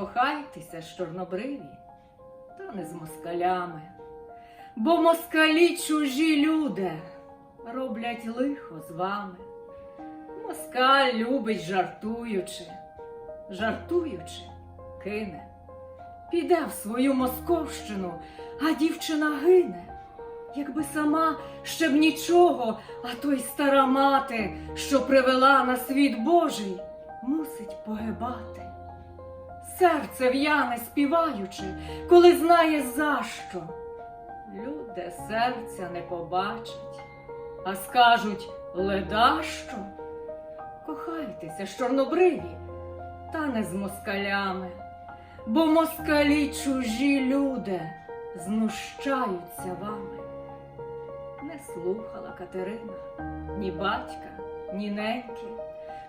Кохайтеся з чорнобриві, та не з москалями, бо москалі чужі люди роблять лихо з вами. Москаль любить жартуючи, жартуючи, кине. Піде в свою московщину, а дівчина гине. Якби сама ще б нічого, а то й стара мати, що привела на світ Божий, мусить погибати. Серце в'яне співаючи, коли знає за що. Люди серця не побачать, а скажуть ледащо. Кохайтеся чорнобриві, та не з москалями, бо москалі чужі люди знущаються вами. Не слухала Катерина ні батька, ні неньки.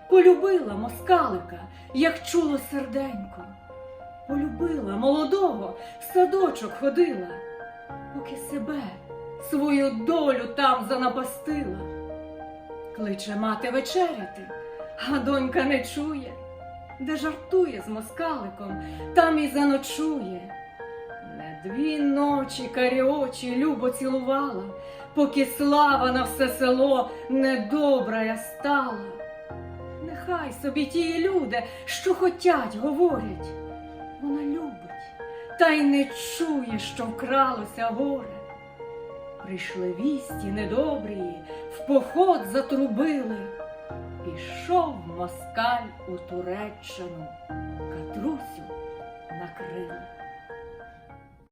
Полюбила москалика, як чуло серденько. Полюбила молодого, в садочок ходила, поки себе, свою долю там занапастила. Кличе мати вечеряти, а донька не чує, де жартує з москаликом, там і заночує. Не дві ночі карі очі любо цілувала, поки слава на все село недобрая стала. Нехай собі ті люди, що хотять, говорять, вона любить, та й не чує, що вкралося горе. Прийшли вісті недобрі, в поход затрубили. Пішов москаль у Туреччину.